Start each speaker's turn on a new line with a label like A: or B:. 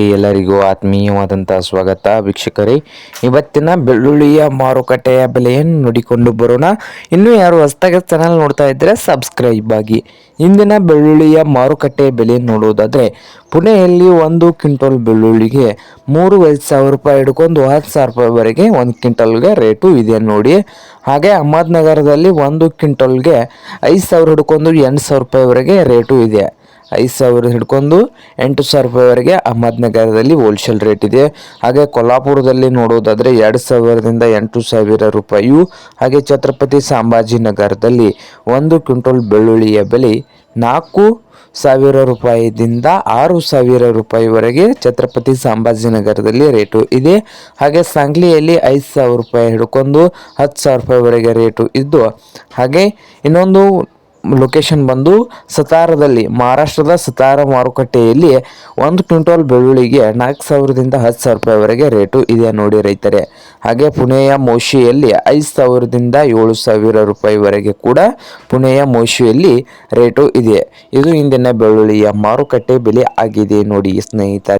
A: ಎಲ್ಲರಿಗೂ ಆತ್ಮೀಯವಾದಂಥ ಸ್ವಾಗತ. ವೀಕ್ಷಕರೇ, ಇವತ್ತಿನ ಬೆಳ್ಳುಳ್ಳಿಯ ಮಾರುಕಟ್ಟೆಯ ಬೆಲೆಯನ್ನು ನೋಡಿಕೊಂಡು ಬರೋಣ. ಇನ್ನೂ ಯಾರು ಹೊಸದಾಗಿ ಚಾನಲ್ ನೋಡ್ತಾ ಇದ್ದರೆ ಸಬ್ಸ್ಕ್ರೈಬ್ ಆಗಿ. ಇಂದಿನ ಬೆಳ್ಳುಳ್ಳಿಯ ಮಾರುಕಟ್ಟೆಯ ಬೆಲೆ ನೋಡುವುದಾದರೆ ಪುಣೆಯಲ್ಲಿ ಒಂದು ಕ್ವಿಂಟಲ್ ಬೆಳ್ಳುಳ್ಳಿಗೆ ಮೂರು ಐದು ಸಾವಿರ ರೂಪಾಯಿ ಹಿಡ್ಕೊಂಡು ಹತ್ತು ಸಾವಿರ ರೂಪಾಯಿವರೆಗೆ ಒಂದು ಕ್ವಿಂಟಲ್ಗೆ ರೇಟು ಇದೆ ನೋಡಿ. ಹಾಗೆ ಅಹಮದ್ನಗರದಲ್ಲಿ ಒಂದು ಕ್ವಿಂಟಲ್ಗೆ ಐದು ಸಾವಿರ ಹಿಡ್ಕೊಂಡು ಎಂಟು ಸಾವಿರ ರೂಪಾಯಿವರೆಗೆ ರೇಟು ಇದೆ. ಐದು ಸಾವಿರ ಹಿಡ್ಕೊಂಡು ಎಂಟು ಸಾವಿರ ರೂಪಾಯಿವರೆಗೆ ಅಹಮದ್ನಗರದಲ್ಲಿ ಹೋಲ್ಸೇಲ್ ರೇಟ್ ಇದೆ. ಹಾಗೆ ಕೊಲ್ಲಾಪುರದಲ್ಲಿ ನೋಡೋದಾದರೆ ಎರಡು ಸಾವಿರದಿಂದ ಎಂಟು ಸಾವಿರ ರೂಪಾಯಿಯು ಹಾಗೆ ಛತ್ರಪತಿ ಸಾಂಬಾಜಿನಗರದಲ್ಲಿ ಒಂದು ಕ್ವಿಂಟಲ್ ಬೆಳ್ಳುಳ್ಳಿಯ ಬೆಲೆ ನಾಲ್ಕು ಸಾವಿರ ರೂಪಾಯಿದಿಂದ ಆರು ಸಾವಿರ ರೂಪಾಯಿವರೆಗೆ ಛತ್ರಪತಿ ಸಾಂಬಾಜಿನಗರದಲ್ಲಿ ರೇಟು ಇದೆ. ಹಾಗೆ ಸಂಗ್ಲಿಯಲ್ಲಿ ಐದು ಸಾವಿರ ರೂಪಾಯಿ ಹಿಡ್ಕೊಂಡು ಹತ್ತು ಸಾವಿರ ರೂಪಾಯಿವರೆಗೆ ರೇಟು ಇದ್ದು ಹಾಗೆ ಇನ್ನೊಂದು ಲೊಕೇಶನ್ ಬಂದು ಸತಾರದಲ್ಲಿ, ಮಹಾರಾಷ್ಟ್ರದ ಸತಾರ ಮಾರುಕಟ್ಟೆಯಲ್ಲಿ ಒಂದು ಕ್ವಿಂಟಲ್ ಬೆಳ್ಳುಳ್ಳಿಗೆ ನಾಲ್ಕು ಸಾವಿರದಿಂದ ಹತ್ತು ಸಾವಿರ ರೂಪಾಯಿವರೆಗೆ ರೇಟು ಇದೆ ನೋಡಿ ರೈತರೆ. ಹಾಗೆ ಪುಣೆಯ ಮೋಶಿಯಲ್ಲಿ ಐದು ಸಾವಿರದಿಂದ ಏಳು ಸಾವಿರ ರೂಪಾಯಿವರೆಗೆ ಕೂಡ ಪುಣೆಯ ಮೋಶಿಯಲ್ಲಿ ರೇಟು ಇದೆ. ಇದು ಇಂದಿನ ಬೆಳ್ಳುಳ್ಳಿಯ ಮಾರುಕಟ್ಟೆ ಬೆಲೆ ಆಗಿದೆ ನೋಡಿ ಸ್ನೇಹಿತರೆ.